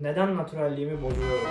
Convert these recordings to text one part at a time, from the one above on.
Neden naturalliğimi bozuyorum?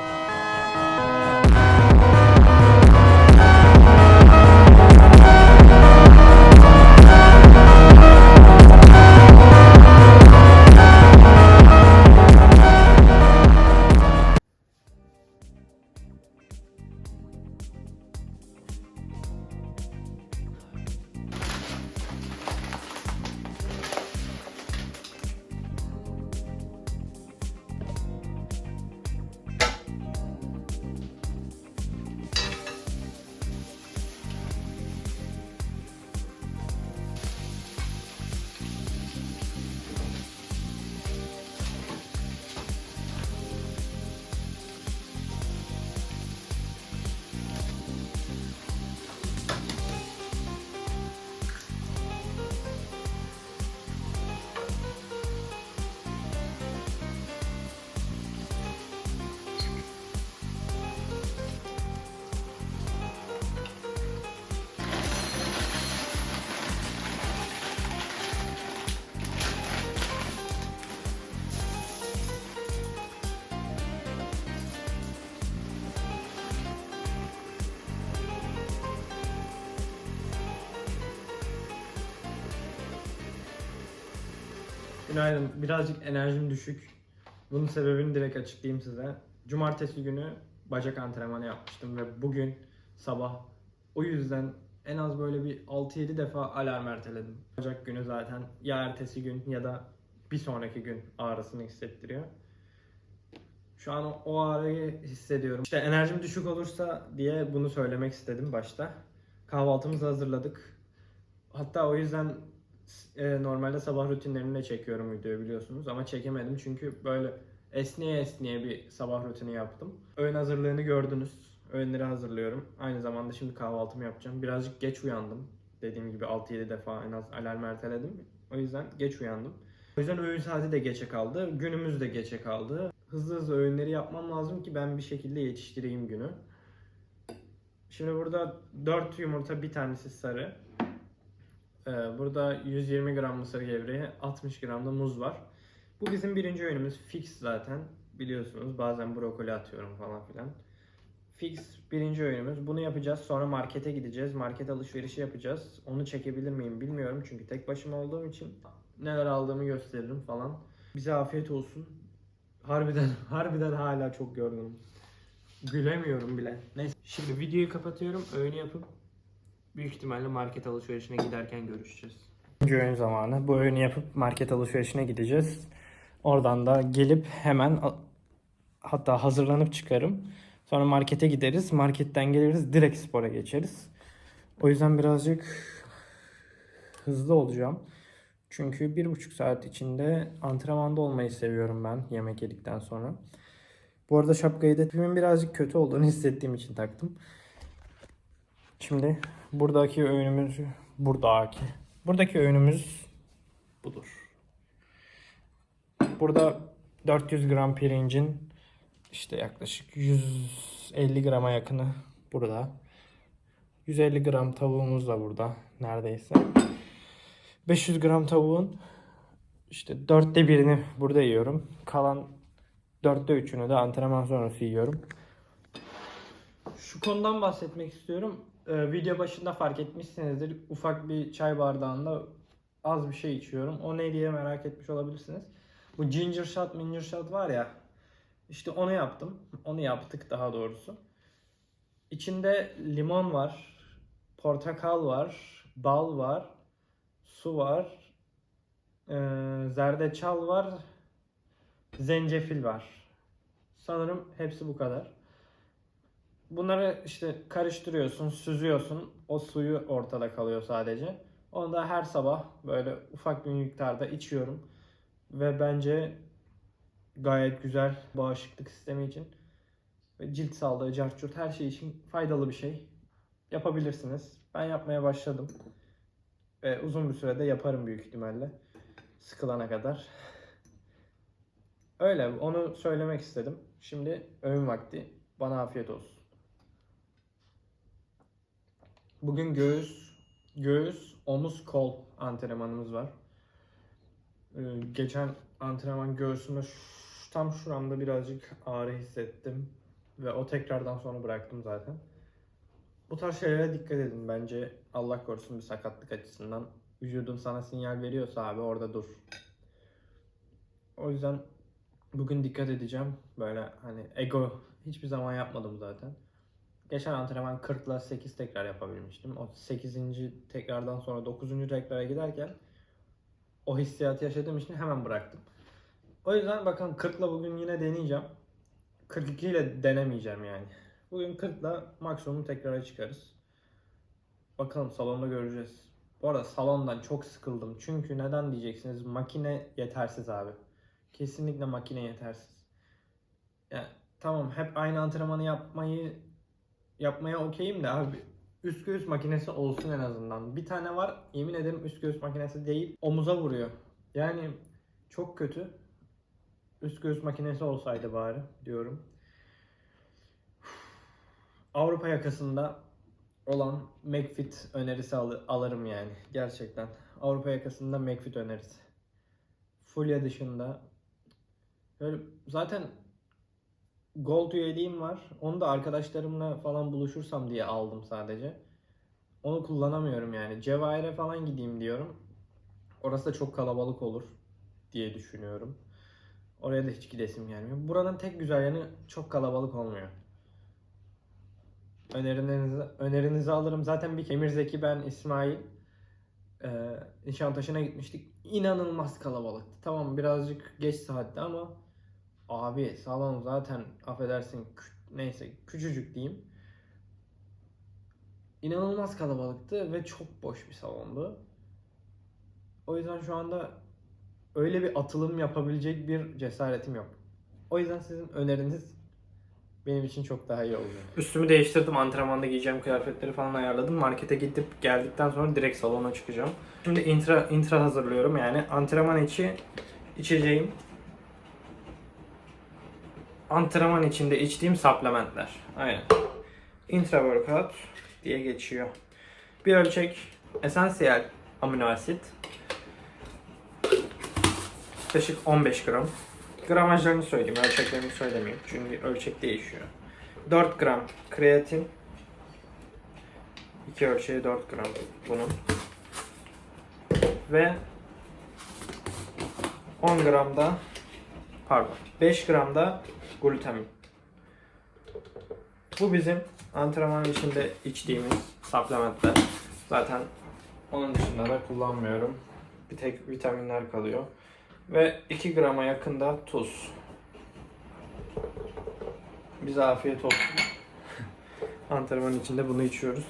Günaydın. Birazcık enerjim düşük. Bunun sebebini direkt açıklayayım size. Cumartesi günü bacak antrenmanı yapmıştım ve bugün sabah o yüzden en az böyle bir 6-7 defa alarm erteledim. Bacak günü zaten ya ertesi gün ya da bir sonraki gün ağrısını hissettiriyor. Şu an o, o ağrıyı hissediyorum. İşte enerjim düşük olursa diye bunu söylemek istedim başta. Kahvaltımızı hazırladık. Hatta o yüzden e, normalde sabah rutinlerimle çekiyorum videoyu biliyorsunuz ama çekemedim çünkü böyle esneye esneye bir sabah rutini yaptım. Öğün hazırlığını gördünüz. Öğünleri hazırlıyorum. Aynı zamanda şimdi kahvaltımı yapacağım. Birazcık geç uyandım. Dediğim gibi 6-7 defa en az alarm erteledim. O yüzden geç uyandım. O yüzden öğün saati de geçe kaldı. Günümüz de geçe kaldı. Hızlı hızlı öğünleri yapmam lazım ki ben bir şekilde yetiştireyim günü. Şimdi burada 4 yumurta bir tanesi sarı. Ee, Burada 120 gram mısır gevreği, 60 gram da muz var. Bu bizim birinci öğünümüz. Fix zaten. Biliyorsunuz bazen brokoli atıyorum falan filan. Fix birinci öğünümüz. Bunu yapacağız. Sonra markete gideceğiz. Market alışverişi yapacağız. Onu çekebilir miyim bilmiyorum. Çünkü tek başıma olduğum için neler aldığımı gösteririm falan. Bize afiyet olsun. Harbiden harbiden hala çok yorgunum. Gülemiyorum bile. Neyse. Şimdi videoyu kapatıyorum. Öğünü yapıp Büyük ihtimalle market alışverişine giderken görüşeceğiz. Öğün zamanı. Bu öğünü yapıp market alışverişine gideceğiz. Oradan da gelip hemen hatta hazırlanıp çıkarım. Sonra markete gideriz. Marketten geliriz. Direkt spora geçeriz. O yüzden birazcık hızlı olacağım. Çünkü bir buçuk saat içinde antrenmanda olmayı seviyorum ben yemek yedikten sonra. Bu arada şapkayı da tipimin birazcık kötü olduğunu hissettiğim için taktım. Şimdi buradaki öğünümüz buradaki. Buradaki öğünümüz budur. Burada 400 gram pirincin işte yaklaşık 150 grama yakını burada. 150 gram tavuğumuz da burada neredeyse. 500 gram tavuğun işte dörtte birini burada yiyorum. Kalan dörtte üçünü de antrenman sonrası yiyorum. Şu konudan bahsetmek istiyorum. Ee, video başında fark etmişsinizdir. Ufak bir çay bardağında az bir şey içiyorum. O ne diye merak etmiş olabilirsiniz. Bu ginger shot, ginger shot var ya. İşte onu yaptım. Onu yaptık daha doğrusu. İçinde limon var, portakal var, bal var, su var, ee, zerdeçal var, zencefil var. Sanırım hepsi bu kadar. Bunları işte karıştırıyorsun, süzüyorsun. O suyu ortada kalıyor sadece. Onu da her sabah böyle ufak bir miktarda içiyorum. Ve bence gayet güzel bağışıklık sistemi için ve cilt sağlığı, carçurt her şey için faydalı bir şey. Yapabilirsiniz. Ben yapmaya başladım. Ve uzun bir sürede yaparım büyük ihtimalle. Sıkılana kadar. Öyle onu söylemek istedim. Şimdi öğün vakti. Bana afiyet olsun. Bugün göğüs, göğüs, omuz, kol antrenmanımız var. Ee, geçen antrenman göğsüme tam şuramda birazcık ağrı hissettim. Ve o tekrardan sonra bıraktım zaten. Bu tarz şeylere dikkat edin bence. Allah korusun bir sakatlık açısından. Vücudun sana sinyal veriyorsa abi orada dur. O yüzden bugün dikkat edeceğim. Böyle hani ego hiçbir zaman yapmadım zaten. Geçen antrenman 40 ile 8 tekrar yapabilmiştim. O 8. tekrardan sonra 9. tekrara giderken o hissiyatı yaşadığım için hemen bıraktım. O yüzden bakalım 40 ile bugün yine deneyeceğim. 42 ile denemeyeceğim yani. Bugün 40 ile maksimum tekrara çıkarız. Bakalım salonda göreceğiz. Bu arada salondan çok sıkıldım. Çünkü neden diyeceksiniz? Makine yetersiz abi. Kesinlikle makine yetersiz. Yani tamam hep aynı antrenmanı yapmayı yapmaya okeyim de abi üst göğüs makinesi olsun en azından. Bir tane var yemin ederim üst göğüs makinesi değil omuza vuruyor. Yani çok kötü. Üst göğüs makinesi olsaydı bari diyorum. Avrupa yakasında olan McFit önerisi al- alırım yani gerçekten. Avrupa yakasında McFit önerisi. Fulya dışında böyle zaten Gold üyeliğim var. Onu da arkadaşlarımla falan buluşursam diye aldım sadece. Onu kullanamıyorum yani. Cevahir'e falan gideyim diyorum. Orası da çok kalabalık olur diye düşünüyorum. Oraya da hiç gidesim gelmiyor. Buranın tek güzel yanı çok kalabalık olmuyor. Önerilerinizi, önerinizi alırım. Zaten bir Emir Zeki ben İsmail e, Nişantaşı'na gitmiştik. İnanılmaz kalabalıktı. Tamam birazcık geç saatte ama abi salon zaten affedersin neyse küçücük diyeyim. İnanılmaz kalabalıktı ve çok boş bir salondu. O yüzden şu anda öyle bir atılım yapabilecek bir cesaretim yok. O yüzden sizin öneriniz benim için çok daha iyi olacak. Üstümü değiştirdim. Antrenmanda giyeceğim kıyafetleri falan ayarladım. Markete gidip geldikten sonra direkt salona çıkacağım. Şimdi intra intra hazırlıyorum. Yani antrenman içi içeceğim. Antrenman içinde içtiğim supplementler. Aynen. Intra workout diye geçiyor. Bir ölçek esansiyel amino asit. Yaklaşık 15 gram. Gramajlarını söyleyeyim, ölçeklerini söylemeyeyim. Çünkü ölçek değişiyor. 4 gram kreatin. 2 ölçeği 4 gram bunun. Ve 10 gram da pardon 5 gram da glutamin. Bu bizim antrenman içinde içtiğimiz supplementler. Zaten onun dışında da kullanmıyorum. Bir tek vitaminler kalıyor. Ve 2 grama yakında tuz. Bize afiyet olsun. Antrenman içinde bunu içiyoruz.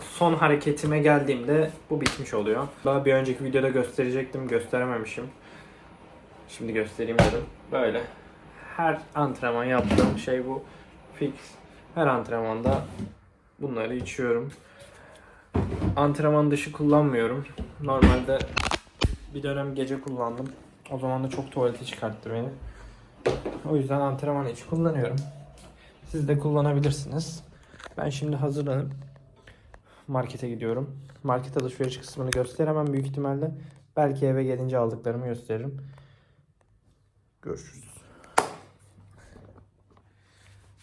Son hareketime geldiğimde bu bitmiş oluyor. Daha bir önceki videoda gösterecektim, gösterememişim. Şimdi göstereyim dedim. Böyle. Her antrenman yaptığım şey bu. Fix. Her antrenmanda bunları içiyorum. Antrenman dışı kullanmıyorum. Normalde bir dönem gece kullandım. O zaman da çok tuvalete çıkarttı beni. O yüzden antrenman içi kullanıyorum. Siz de kullanabilirsiniz. Ben şimdi hazırlanıp markete gidiyorum. Market alışveriş kısmını gösteremem büyük ihtimalle. Belki eve gelince aldıklarımı gösteririm. Görüşürüz.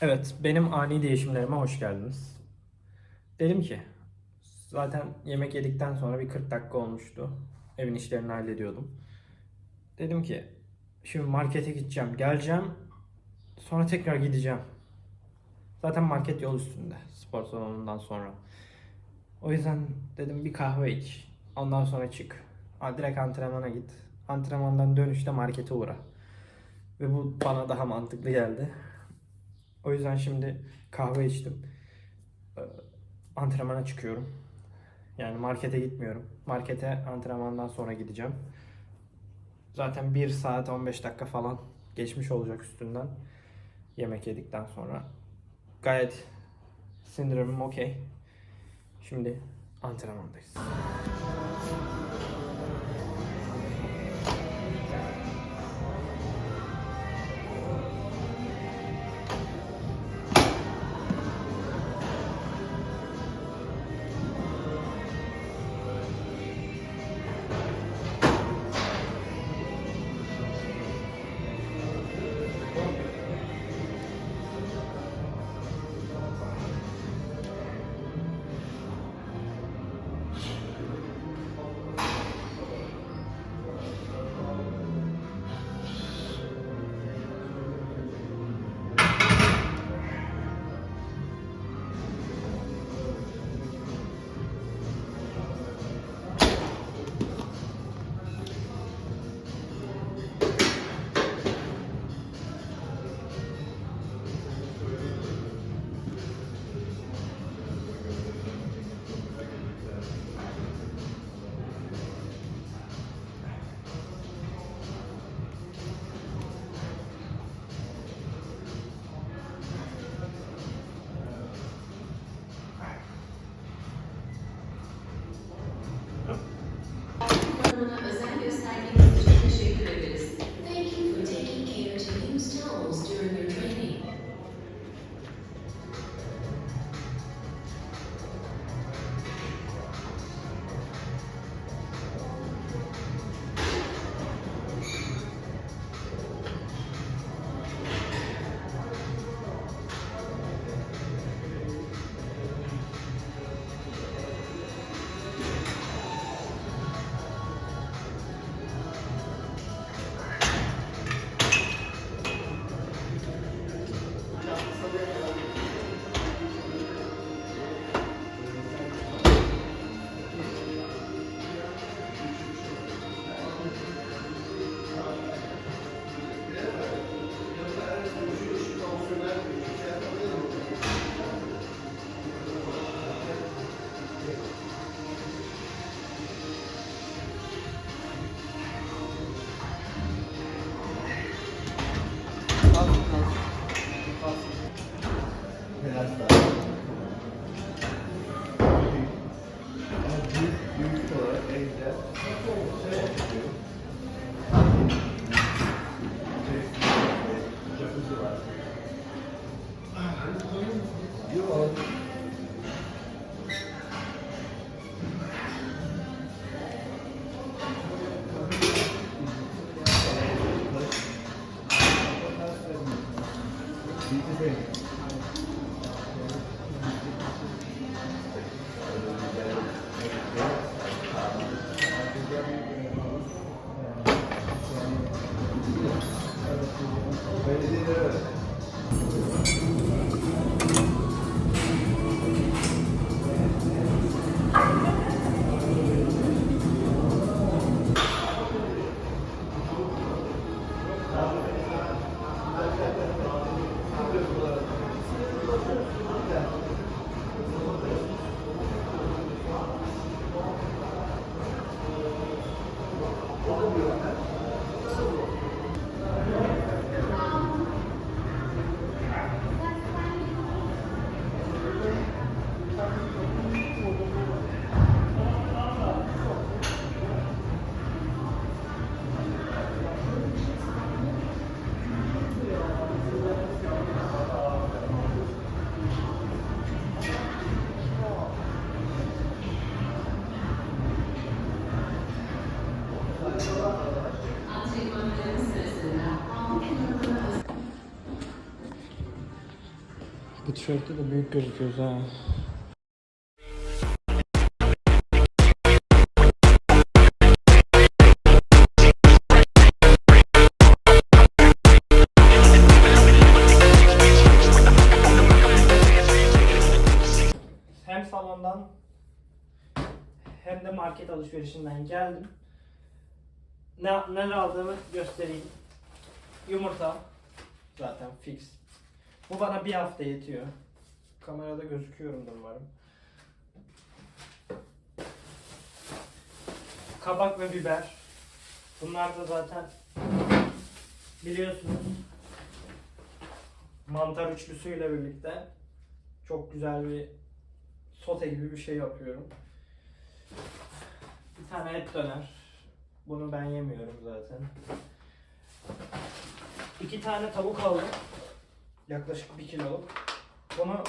Evet, benim ani değişimlerime hoş geldiniz. Dedim ki, zaten yemek yedikten sonra bir 40 dakika olmuştu. Evin işlerini hallediyordum. Dedim ki, şimdi markete gideceğim, geleceğim, sonra tekrar gideceğim. Zaten market yol üstünde, spor salonundan sonra. O yüzden dedim bir kahve iç, ondan sonra çık. Direkt antrenmana git. Antrenmandan dönüşte markete uğra. Ve bu bana daha mantıklı geldi. O yüzden şimdi kahve içtim. Ee, Antrenmana çıkıyorum. Yani markete gitmiyorum. Markete antrenmandan sonra gideceğim. Zaten 1 saat 15 dakika falan geçmiş olacak üstünden. Yemek yedikten sonra. Gayet sindirimim okey. Şimdi antrenmandayız. Tişörtte de büyük gözüküyoruz ha. Hem salondan hem de market alışverişinden geldim. Ne, neler aldığımı göstereyim. Yumurta zaten fix. Bu bana bir hafta yetiyor. Kamerada gözüküyorumdur umarım. Kabak ve biber. Bunlar da zaten biliyorsunuz mantar üçlüsüyle birlikte çok güzel bir sote gibi bir şey yapıyorum. Bir tane et döner. Bunu ben yemiyorum zaten. İki tane tavuk aldım. Yaklaşık bir kiloluk. Bunu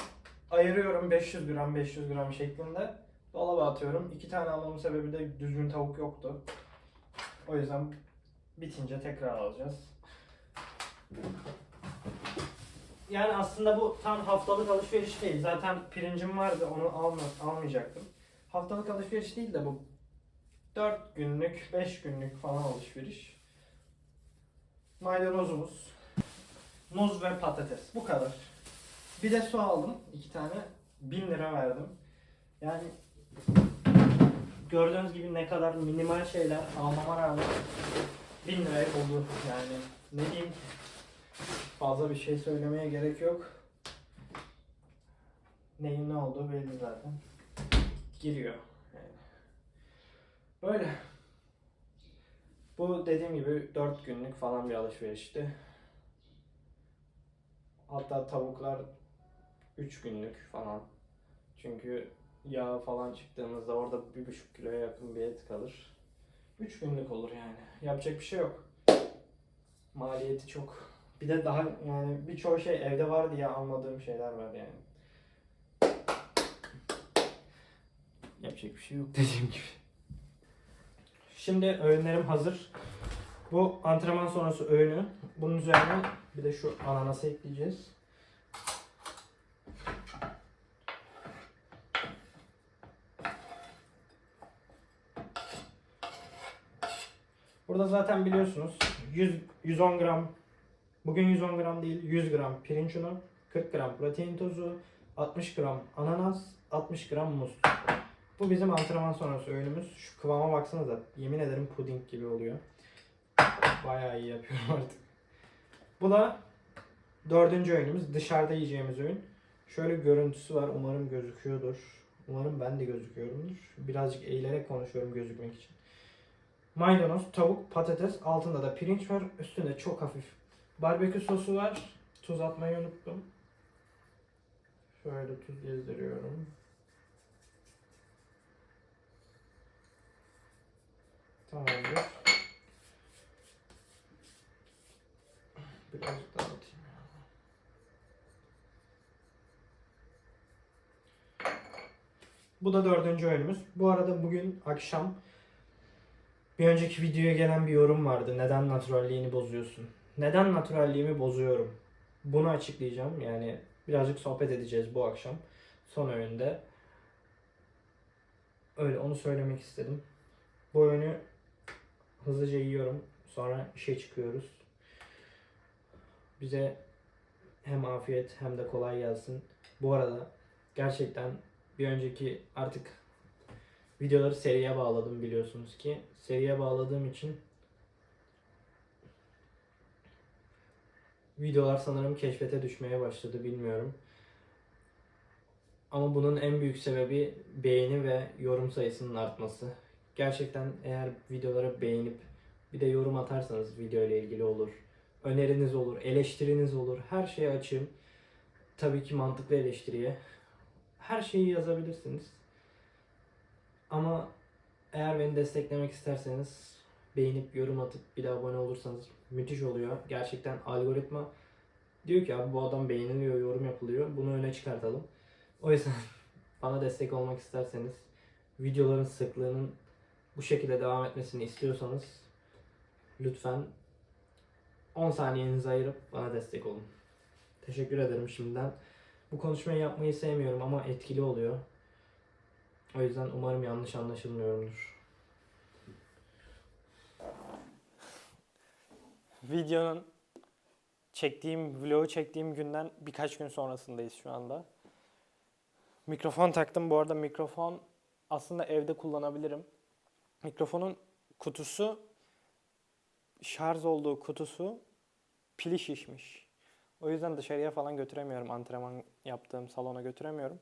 ayırıyorum 500 gram 500 gram şeklinde. Dolaba atıyorum. İki tane almamın sebebi de düzgün tavuk yoktu. O yüzden bitince tekrar alacağız. Yani aslında bu tam haftalık alışveriş değil. Zaten pirincim vardı onu alma, almayacaktım. Haftalık alışveriş değil de bu 4 günlük, 5 günlük falan alışveriş. Maydanozumuz, muz ve patates. Bu kadar. Bir de su aldım. iki tane. 1000 lira verdim. Yani gördüğünüz gibi ne kadar minimal şeyler almama rağmen 1000 liraya buldu. Yani ne diyeyim? Fazla bir şey söylemeye gerek yok. Neyin ne olduğu belli zaten. Giriyor. Böyle. Bu dediğim gibi 4 günlük falan bir alışverişti. Hatta tavuklar 3 günlük falan. Çünkü yağ falan çıktığımızda orada 1,5 kiloya yakın bir et kalır. 3 günlük olur yani. Yapacak bir şey yok. Maliyeti çok. Bir de daha yani birçok şey evde var diye almadığım şeyler var yani. Yapacak bir şey yok dediğim gibi. Şimdi öğünlerim hazır. Bu antrenman sonrası öğünü. Bunun üzerine bir de şu ananası ekleyeceğiz. Burada zaten biliyorsunuz 100 110 gram bugün 110 gram değil 100 gram pirinç unu, 40 gram protein tozu, 60 gram ananas, 60 gram muz. Bu bizim antrenman sonrası öğünümüz. Şu kıvama baksanıza. Yemin ederim puding gibi oluyor. Bayağı iyi yapıyorum artık. Bu da dördüncü öğünümüz. Dışarıda yiyeceğimiz öğün. Şöyle görüntüsü var. Umarım gözüküyordur. Umarım ben de gözüküyorumdur. Birazcık eğilerek konuşuyorum gözükmek için. Maydanoz, tavuk, patates. Altında da pirinç var. Üstünde çok hafif barbekü sosu var. Tuz atmayı unuttum. Şöyle tuz gezdiriyorum. Tamamdır. Birazcık daha atayım. Bu da dördüncü oyunumuz. Bu arada bugün akşam bir önceki videoya gelen bir yorum vardı. Neden naturalliğini bozuyorsun? Neden naturalliğimi bozuyorum? Bunu açıklayacağım. Yani birazcık sohbet edeceğiz bu akşam. Son öğünde. Öyle onu söylemek istedim. Bu öğünü hızlıca yiyorum. Sonra işe çıkıyoruz. Bize hem afiyet hem de kolay gelsin. Bu arada gerçekten bir önceki artık videoları seriye bağladım biliyorsunuz ki. Seriye bağladığım için videolar sanırım keşfete düşmeye başladı bilmiyorum. Ama bunun en büyük sebebi beğeni ve yorum sayısının artması. Gerçekten eğer videolara beğenip bir de yorum atarsanız video ile ilgili olur. Öneriniz olur, eleştiriniz olur. Her şeye açığım. Tabii ki mantıklı eleştiriye. Her şeyi yazabilirsiniz. Ama eğer beni desteklemek isterseniz beğenip yorum atıp bir de abone olursanız müthiş oluyor. Gerçekten algoritma diyor ki abi bu adam beğeniliyor, yorum yapılıyor. Bunu öne çıkartalım. O yüzden bana destek olmak isterseniz videoların sıklığının bu şekilde devam etmesini istiyorsanız lütfen 10 saniyenizi ayırıp bana destek olun. Teşekkür ederim şimdiden. Bu konuşmayı yapmayı sevmiyorum ama etkili oluyor. O yüzden umarım yanlış anlaşılmıyorumdur. Videonun çektiğim, vlogu çektiğim günden birkaç gün sonrasındayız şu anda. Mikrofon taktım. Bu arada mikrofon aslında evde kullanabilirim. Mikrofonun kutusu, şarj olduğu kutusu pili şişmiş. O yüzden dışarıya falan götüremiyorum. Antrenman yaptığım salona götüremiyorum.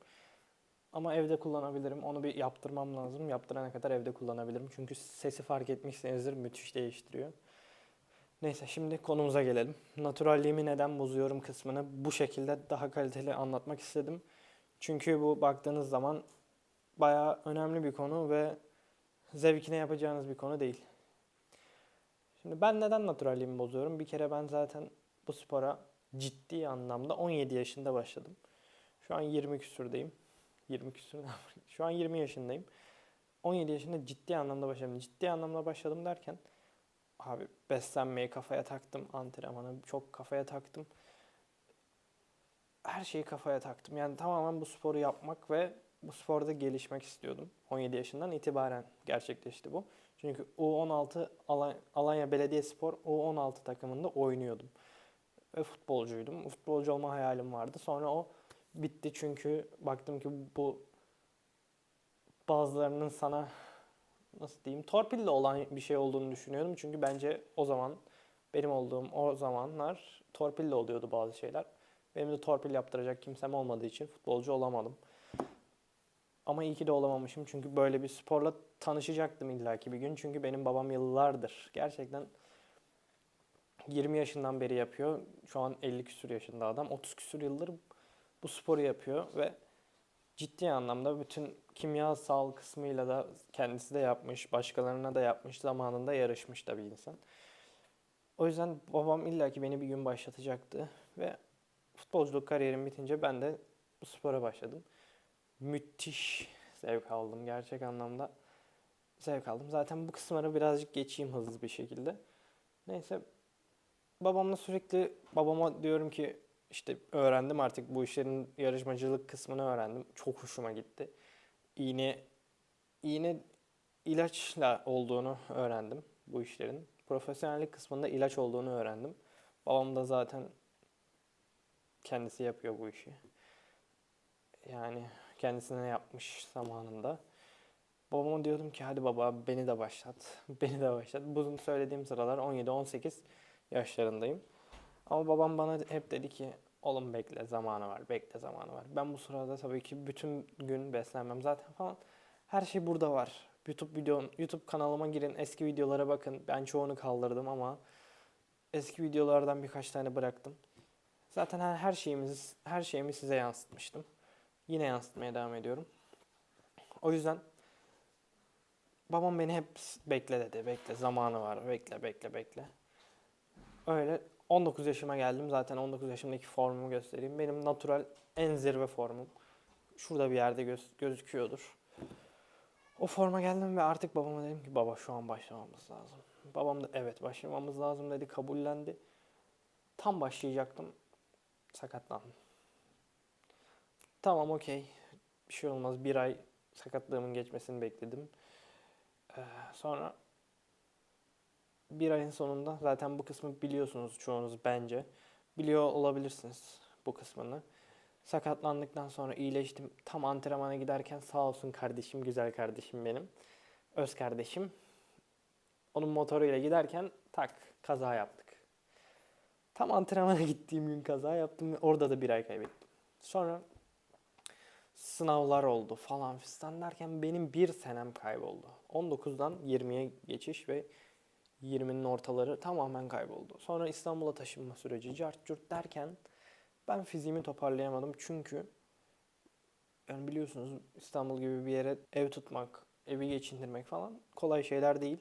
Ama evde kullanabilirim. Onu bir yaptırmam lazım. Yaptırana kadar evde kullanabilirim. Çünkü sesi fark etmişsinizdir müthiş değiştiriyor. Neyse şimdi konumuza gelelim. Naturalliğimi neden bozuyorum kısmını bu şekilde daha kaliteli anlatmak istedim. Çünkü bu baktığınız zaman bayağı önemli bir konu ve zevkine yapacağınız bir konu değil. Şimdi ben neden naturalliğimi bozuyorum? Bir kere ben zaten bu spora ciddi anlamda 17 yaşında başladım. Şu an 20 küsürdeyim. 20 küsür? Şu an 20 yaşındayım. 17 yaşında ciddi anlamda başladım. Ciddi anlamda başladım derken abi beslenmeyi kafaya taktım. Antrenmanı çok kafaya taktım. Her şeyi kafaya taktım. Yani tamamen bu sporu yapmak ve bu sporda gelişmek istiyordum. 17 yaşından itibaren gerçekleşti bu. Çünkü U16 Alanya, Alanya Belediyespor U16 takımında oynuyordum. Ve futbolcuydum. Futbolcu olma hayalim vardı. Sonra o bitti çünkü baktım ki bu bazılarının sana nasıl diyeyim torpille olan bir şey olduğunu düşünüyorum. Çünkü bence o zaman benim olduğum o zamanlar torpille oluyordu bazı şeyler. Benim de torpil yaptıracak kimsem olmadığı için futbolcu olamadım. Ama iyi ki de olamamışım çünkü böyle bir sporla tanışacaktım illaki bir gün. Çünkü benim babam yıllardır gerçekten 20 yaşından beri yapıyor. Şu an 50 küsur yaşında adam. 30 küsur yıldır bu sporu yapıyor ve ciddi anlamda bütün kimyasal kısmıyla da kendisi de yapmış, başkalarına da yapmış, zamanında yarışmış da bir insan. O yüzden babam illaki beni bir gün başlatacaktı ve futbolculuk kariyerim bitince ben de bu spora başladım. Müthiş zevk aldım gerçek anlamda. Zevk aldım. Zaten bu kısımları birazcık geçeyim hızlı bir şekilde. Neyse babamla sürekli babama diyorum ki işte öğrendim artık bu işlerin yarışmacılık kısmını öğrendim. Çok hoşuma gitti. İğne iğne ilaçla olduğunu öğrendim bu işlerin. Profesyonellik kısmında ilaç olduğunu öğrendim. Babam da zaten kendisi yapıyor bu işi. Yani kendisine yapmış zamanında. Babama diyordum ki hadi baba beni de başlat. Beni de başlat. Bunu söylediğim sıralar 17-18 yaşlarındayım. Ama babam bana hep dedi ki oğlum bekle zamanı var, bekle zamanı var. Ben bu sırada tabii ki bütün gün beslenmem zaten falan. Her şey burada var. YouTube videom, YouTube kanalıma girin, eski videolara bakın. Ben çoğunu kaldırdım ama eski videolardan birkaç tane bıraktım. Zaten her, her şeyimizi her şeyimi size yansıtmıştım. Yine yansıtmaya devam ediyorum. O yüzden babam beni hep bekle dedi. Bekle zamanı var. Bekle bekle bekle. Öyle 19 yaşıma geldim. Zaten 19 yaşımdaki formumu göstereyim. Benim natural en zirve formum. Şurada bir yerde göz- gözüküyordur. O forma geldim ve artık babama dedim ki baba şu an başlamamız lazım. Babam da evet başlamamız lazım dedi kabullendi. Tam başlayacaktım sakatlandım. Tamam okey bir şey olmaz bir ay sakatlığımın geçmesini bekledim. Ee, sonra bir ayın sonunda zaten bu kısmı biliyorsunuz çoğunuz bence. Biliyor olabilirsiniz bu kısmını. Sakatlandıktan sonra iyileştim. Tam antrenmana giderken sağ olsun kardeşim, güzel kardeşim benim. Öz kardeşim. Onun motoruyla giderken tak kaza yaptık. Tam antrenmana gittiğim gün kaza yaptım ve orada da bir ay kaybettim. Sonra sınavlar oldu falan fistan derken benim bir senem kayboldu. 19'dan 20'ye geçiş ve 20'nin ortaları tamamen kayboldu. Sonra İstanbul'a taşınma süreci cart curt derken ben fiziğimi toparlayamadım çünkü yani biliyorsunuz İstanbul gibi bir yere ev tutmak, evi geçindirmek falan kolay şeyler değil.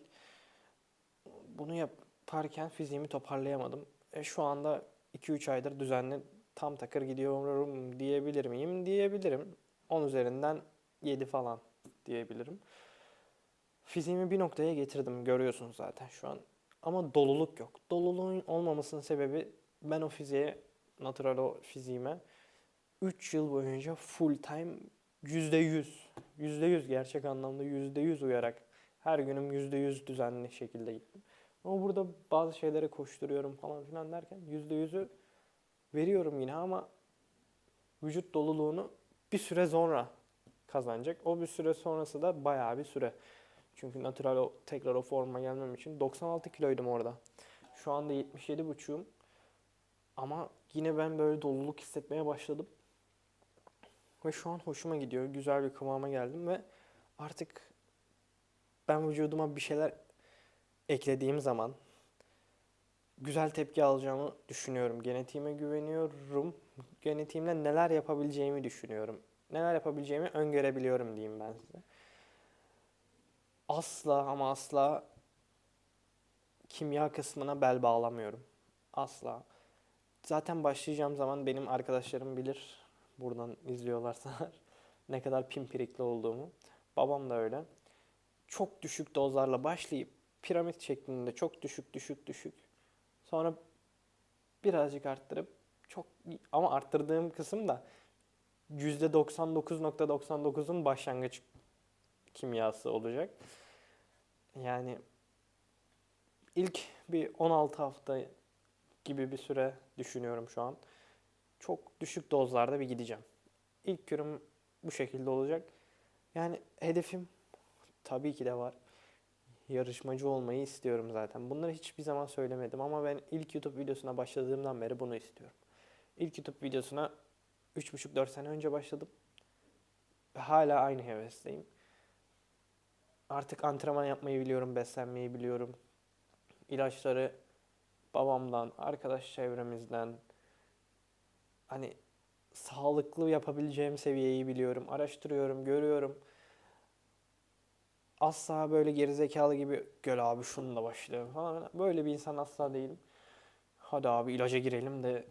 Bunu yaparken fiziğimi toparlayamadım. E şu anda 2-3 aydır düzenli tam takır gidiyorum diyebilir miyim? Diyebilirim. 10 üzerinden 7 falan diyebilirim. Fiziğimi bir noktaya getirdim görüyorsunuz zaten şu an. Ama doluluk yok. Doluluğun olmamasının sebebi ben o fiziğe, natural o fiziğime 3 yıl boyunca full time %100, %100 gerçek anlamda %100 uyarak her günüm %100 düzenli şekilde gittim. Ama burada bazı şeylere koşturuyorum falan filan derken %100'ü veriyorum yine ama vücut doluluğunu bir süre sonra kazanacak. O bir süre sonrası da bayağı bir süre. Çünkü natural o, tekrar o forma gelmem için 96 kiloydum orada. Şu anda 77 buçuğum. Ama yine ben böyle doluluk hissetmeye başladım. Ve şu an hoşuma gidiyor. Güzel bir kıvama geldim ve artık ben vücuduma bir şeyler eklediğim zaman güzel tepki alacağımı düşünüyorum. Genetiğime güveniyorum. Genetiğimle neler yapabileceğimi düşünüyorum. Neler yapabileceğimi öngörebiliyorum diyeyim ben size. Asla ama asla kimya kısmına bel bağlamıyorum. Asla. Zaten başlayacağım zaman benim arkadaşlarım bilir. Buradan izliyorlarsa ne kadar pimpirikli olduğumu. Babam da öyle. Çok düşük dozlarla başlayıp piramit şeklinde çok düşük düşük düşük. Sonra birazcık arttırıp çok ama arttırdığım kısım da %99.99'un başlangıç kimyası olacak. Yani ilk bir 16 hafta gibi bir süre düşünüyorum şu an. Çok düşük dozlarda bir gideceğim. İlk kürüm bu şekilde olacak. Yani hedefim tabii ki de var. Yarışmacı olmayı istiyorum zaten. Bunları hiçbir zaman söylemedim ama ben ilk YouTube videosuna başladığımdan beri bunu istiyorum. İlk YouTube videosuna 3,5-4 sene önce başladım. Hala aynı hevesteyim. Artık antrenman yapmayı biliyorum, beslenmeyi biliyorum. İlaçları babamdan, arkadaş çevremizden hani sağlıklı yapabileceğim seviyeyi biliyorum. Araştırıyorum, görüyorum. Asla böyle gerizekalı gibi gel abi şununla başlayalım falan. Böyle bir insan asla değilim. Hadi abi ilaca girelim de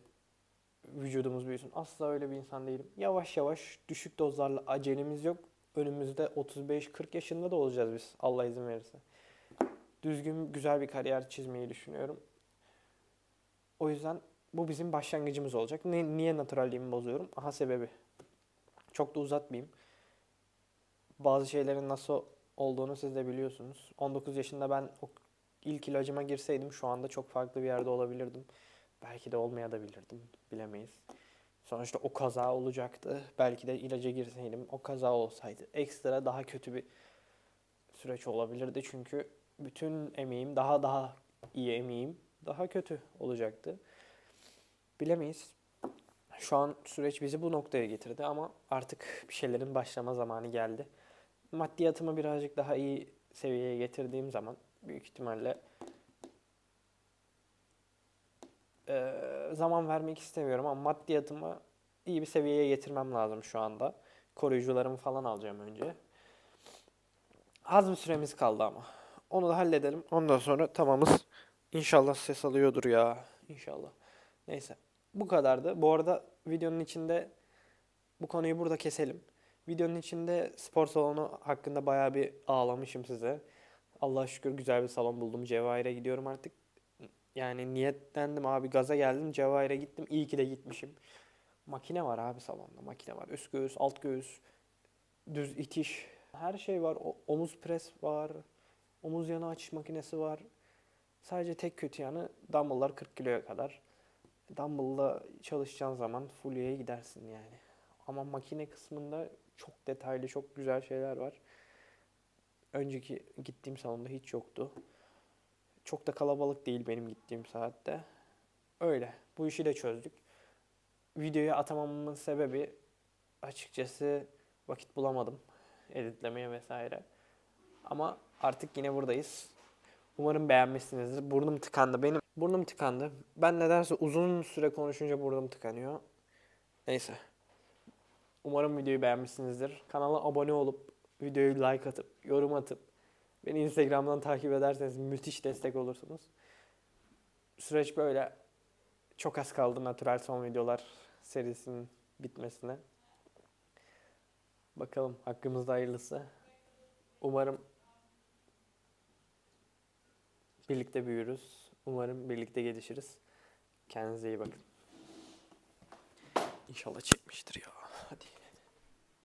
vücudumuz büyüsün. Asla öyle bir insan değilim. Yavaş yavaş düşük dozlarla acelemiz yok. Önümüzde 35-40 yaşında da olacağız biz Allah izin verirse. Düzgün güzel bir kariyer çizmeyi düşünüyorum. O yüzden bu bizim başlangıcımız olacak. Ne, niye naturalliğimi bozuyorum? Aha sebebi. Çok da uzatmayayım. Bazı şeylerin nasıl olduğunu siz de biliyorsunuz. 19 yaşında ben o ilk ilacıma girseydim şu anda çok farklı bir yerde olabilirdim. Belki de olmayabilirdim. Bilemeyiz. Sonuçta o kaza olacaktı. Belki de ilaca girseydim o kaza olsaydı ekstra daha kötü bir süreç olabilirdi. Çünkü bütün emeğim daha daha iyi emeğim daha kötü olacaktı. Bilemeyiz. Şu an süreç bizi bu noktaya getirdi ama artık bir şeylerin başlama zamanı geldi. Maddiyatımı birazcık daha iyi seviyeye getirdiğim zaman büyük ihtimalle eee, zaman vermek istemiyorum ama maddiyatımı iyi bir seviyeye getirmem lazım şu anda. Koruyucularımı falan alacağım önce. Az bir süremiz kaldı ama. Onu da halledelim. Ondan sonra tamamız. İnşallah ses alıyordur ya. İnşallah. Neyse. Bu kadardı. Bu arada videonun içinde bu konuyu burada keselim. Videonun içinde spor salonu hakkında bayağı bir ağlamışım size. Allah'a şükür güzel bir salon buldum. Cevahir'e gidiyorum artık. Yani niyetlendim abi gaza geldim. Cevahir'e gittim. İyi ki de gitmişim. Makine var abi salonda. Makine var. Üst göğüs, alt göğüs, düz itiş. Her şey var. O- omuz pres var. Omuz yanı açış makinesi var. Sadece tek kötü yanı dumbbell'lar 40 kiloya kadar. Dumbbell'la çalışacağın zaman full'ye gidersin yani. Ama makine kısmında çok detaylı, çok güzel şeyler var. Önceki gittiğim salonda hiç yoktu. Çok da kalabalık değil benim gittiğim saatte. Öyle. Bu işi de çözdük. Videoyu atamamamın sebebi açıkçası vakit bulamadım. Editlemeye vesaire. Ama artık yine buradayız. Umarım beğenmişsinizdir. Burnum tıkandı. Benim burnum tıkandı. Ben nedense uzun süre konuşunca burnum tıkanıyor. Neyse. Umarım videoyu beğenmişsinizdir. Kanala abone olup, videoyu like atıp, yorum atıp, beni Instagram'dan takip ederseniz müthiş destek olursunuz. Süreç böyle. Çok az kaldı Natural Son videolar serisinin bitmesine. Bakalım hakkımızda hayırlısı. Umarım birlikte büyürüz. Umarım birlikte gelişiriz. Kendinize iyi bakın. İnşallah çekmiştir ya. Hadi.